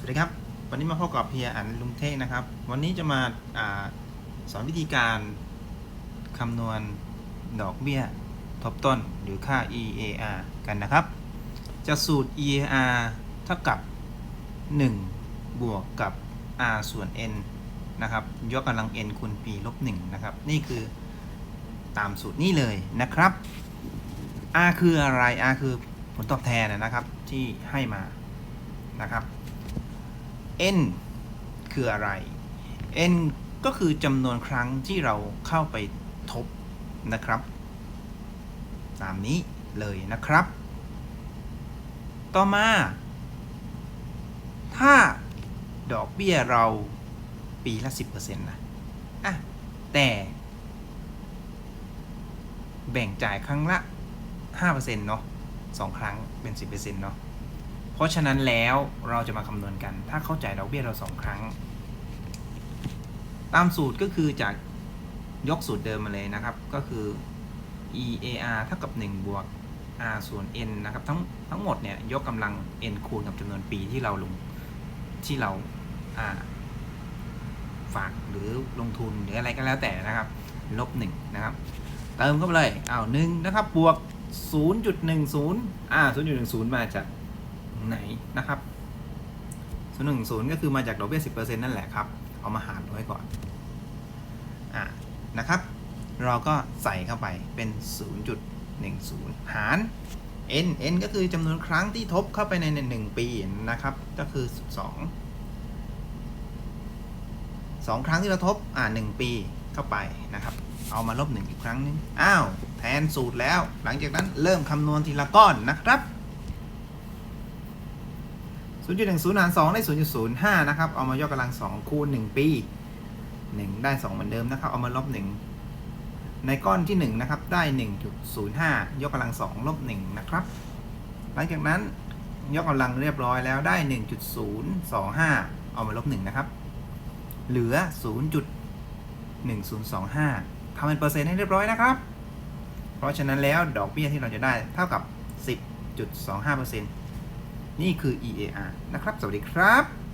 สวัสดีครับ วันนี้มาพบกับเพียอันลุงเท่งนะครับ วันนี้จะมาอาสอนวิธีการคำนวณดอกเบี้ยทบต้นหรือค่า EAR กันนะครับจากสูตร EAR เท่ากับ 1 บวกกับ R ส่วน N นะครับ ยกกำลัง N คูณ P ลบ1นะครับ นี่คือตามสูตรนี้เลยนะครับ R คืออะไร R คือผลตอบแทนนะครับที่ให้มานะครับ n คืออะไร n ก็คือจำนวนครั้งที่เราเข้าไปทบนะครับ ตามนี้เลยนะครับ ต่อมา ถ้าดอกเบี้ยเราปีละ 10%นะอะแต่ แบ่งจ่ายครั้งละ 5%เนาะสองครั้งเป็น 10%เนาะ เพราะฉะนั้นแล้วเราจะมาคำนวณกัน ถ้าเข้าจ่ายดอกเบี้ยเราสองครั้ง ตามสูตรก็คือจากยกสูตรเดิมมาเลยนะครับ ก็คือ EAR เท่ากับ 1 บวก R ส่วน N นะครับ ทั้งทั้งหมดเนี่ยยกกำลัง N คูณกับจำนวนปีที่เราลงที่เราาฝากหรือลงทุนหรืออะไรก็แล้วแต่นะครับ ลบ 1 นะครับ เติมเข้าไปเลยอ้าวหนึ่งนะครับ บวก 0.10 อ่า 0.10 มาจาก ไหนนะครับศูนย์หนึ่งศูนย์ก็คือมาจากดอกเบี้ยสิบเปอร์เซ็นต์นั่นแหละครับ เอามาหารไว้ก่อนอ่านะครับ เราก็ใส่เข้าไปเป็น 0.10 หาร n n ก็คือจำนวนครั้งที่ทบเข้าไปในหนึ่งปีนะครับ ก็คือ2 2 ครั้งที่เราทบอ่า1ปีเข้าไปนะครับ เอามาลบ1อีกครั้งนึง อ้าว แทนสูตรแล้ว หลังจากนั้นเริ่มคำนวณทีละก้อนนะครับ 0.10หาร2ได้ 0.05 นะครับ เอามายกกำลัง 2 คูณ 1 ปี 1 ได้ 2 เหมือนเดิมนะครับ เอามาลบ 1 ในก้อนที่ 1 นะครับ ได้ 1.05 ยกกำลัง 2 ลบ 1 นะครับ หลังจากนั้นยกกำลังเรียบร้อยแล้วได้ 1.025 เอามาลบ 1 นะครับ เหลือ 0.1025ทำเป็นเปอร์เซ็นต์ให้เรียบร้อยนะครับ เพราะฉะนั้นแล้วดอกเบี้ยที่เราจะได้เท่ากับ 10.25% นี่คือ EAR นะครับ สวัสดีครับ